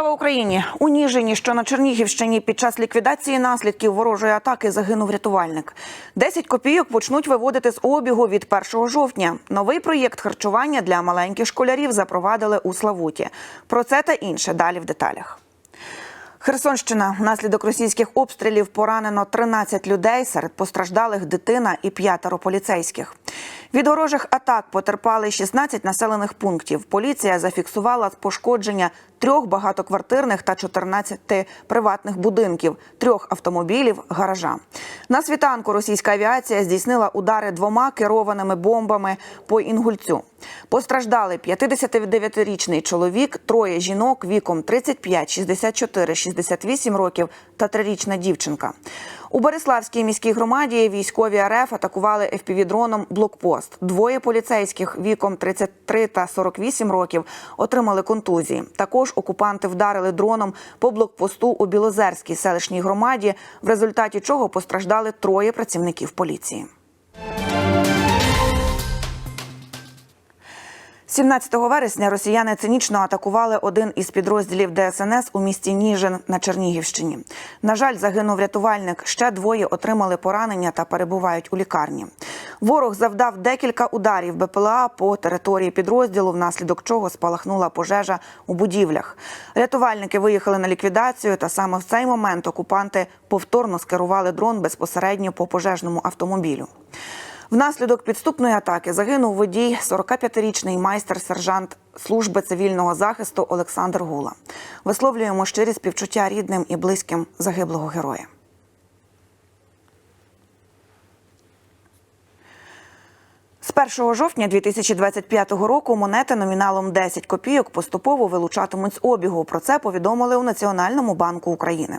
Україні у Ніжині, що на Чернігівщині, під час ліквідації наслідків ворожої атаки загинув рятувальник. 10 копійок почнуть виводити з обігу від 1 жовтня. Новий проєкт харчування для маленьких школярів запровадили у Славуті. Про це та інше далі в деталях. Херсонщина внаслідок російських обстрілів поранено 13 людей. Серед постраждалих дитина і п'ятеро поліцейських. Від ворожих атак потерпали 16 населених пунктів. Поліція зафіксувала пошкодження трьох багатоквартирних та 14 приватних будинків, трьох автомобілів, гаража. На світанку російська авіація здійснила удари двома керованими бомбами по Інгульцю. Постраждали 59-річний чоловік, троє жінок віком 35, 64, 68 років та трирічна дівчинка. У Бориславській міській громаді військові РФ атакували ФПВ-дроном блокпост. Двоє поліцейських віком 33 та 48 років отримали контузії. Також окупанти вдарили дроном по блокпосту у Білозерській селищній громаді, в результаті чого постраждали троє працівників поліції. 17 вересня росіяни цинічно атакували один із підрозділів ДСНС у місті Ніжин на Чернігівщині. На жаль, загинув рятувальник. Ще двоє отримали поранення та перебувають у лікарні. Ворог завдав декілька ударів БПЛА по території підрозділу, внаслідок чого спалахнула пожежа у будівлях. Рятувальники виїхали на ліквідацію, та саме в цей момент окупанти повторно скерували дрон безпосередньо по пожежному автомобілю. Внаслідок підступної атаки загинув водій 45-річний майстер-сержант служби цивільного захисту Олександр Гула. Висловлюємо щирі співчуття рідним і близьким загиблого героя. З 1 жовтня 2025 року монети номіналом 10 копійок поступово вилучатимуть з обігу. Про це повідомили у Національному банку України.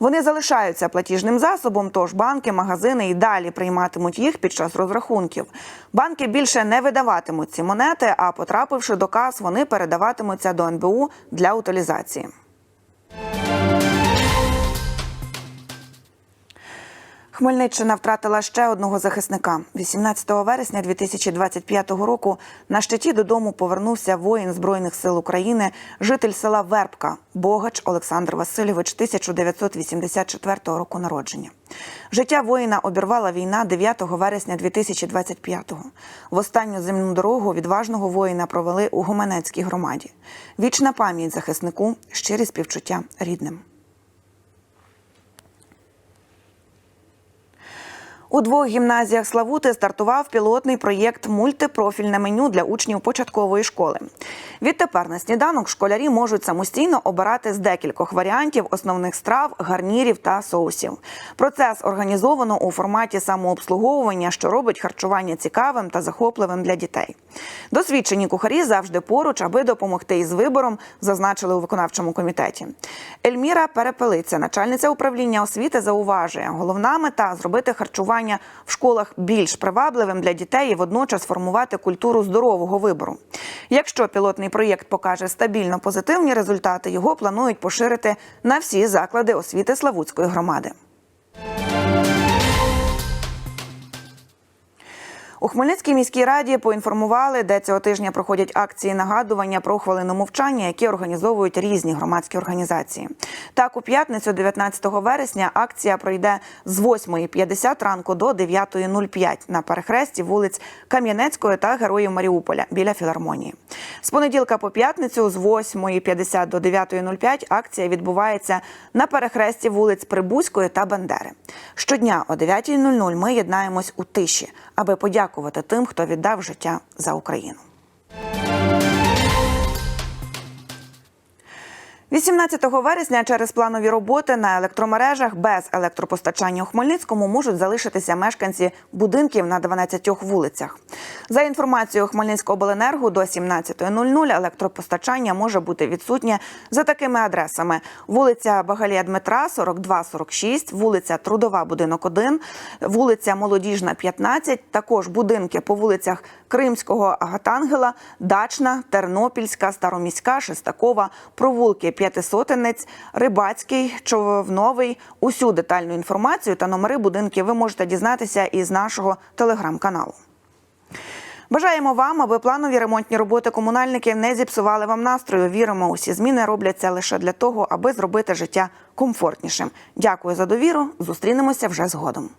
Вони залишаються платіжним засобом, тож банки, магазини і далі прийматимуть їх під час розрахунків. Банки більше не видаватимуть ці монети, а потрапивши до кас, вони передаватимуться до НБУ для утилізації. Хмельниччина втратила ще одного захисника. 18 вересня 2025 року на щиті додому повернувся воїн Збройних сил України, житель села Вербка, Богач Олександр Васильович, 1984 року народження. Життя воїна обірвала війна 9 вересня 2025-го. В останню земну дорогу відважного воїна провели у Гуменецькій громаді. Вічна пам'ять захиснику, щирі співчуття рідним. У двох гімназіях Славути стартував пілотний проєкт Мультипрофільне меню для учнів початкової школи. Відтепер на сніданок школярі можуть самостійно обирати з декількох варіантів основних страв, гарнірів та соусів. Процес організовано у форматі самообслуговування, що робить харчування цікавим та захопливим для дітей. Досвідчені кухарі завжди поруч, аби допомогти із вибором, зазначили у виконавчому комітеті. Ельміра Перепелиця, начальниця управління освіти, зауважує, головна мета зробити харчування в школах більш привабливим для дітей і водночас формувати культуру здорового вибору. Якщо пілотний проєкт покаже стабільно позитивні результати, його планують поширити на всі заклади освіти Славутської громади. У Хмельницькій міській раді поінформували, де цього тижня проходять акції нагадування про хвилину мовчання, які організовують різні громадські організації. Так, у п'ятницю, 19 вересня, акція пройде з 8.50 ранку до 9.05 на перехресті вулиць Кам'янецької та Героїв Маріуполя біля філармонії. З понеділка по п'ятницю з 8.50 до 9.05 акція відбувається на перехресті вулиць Прибузької та Бандери. Щодня о 9.00 ми єднаємось у тиші, аби подякувати тим, хто віддав життя за Україну. 18 вересня через планові роботи на електромережах без електропостачання у Хмельницькому можуть залишитися мешканці будинків на 12 вулицях. За інформацією Хмельницького до 17.00 електропостачання може бути відсутнє за такими адресами: вулиця Багалія Дмитра, 42-46, вулиця Трудова, будинок 1, вулиця Молодіжна, 15, також будинки по вулицях Кримського, Агатангела, Дачна, Тернопільська, Староміська, Шестакова, провулки П'ятисотенець, Рибацький, Човновий. Усю детальну інформацію та номери будинків ви можете дізнатися із нашого телеграм-каналу. Бажаємо вам, аби планові ремонтні роботи комунальників не зіпсували вам настрою. Віримо, усі зміни робляться лише для того, аби зробити життя комфортнішим. Дякую за довіру. Зустрінемося вже згодом.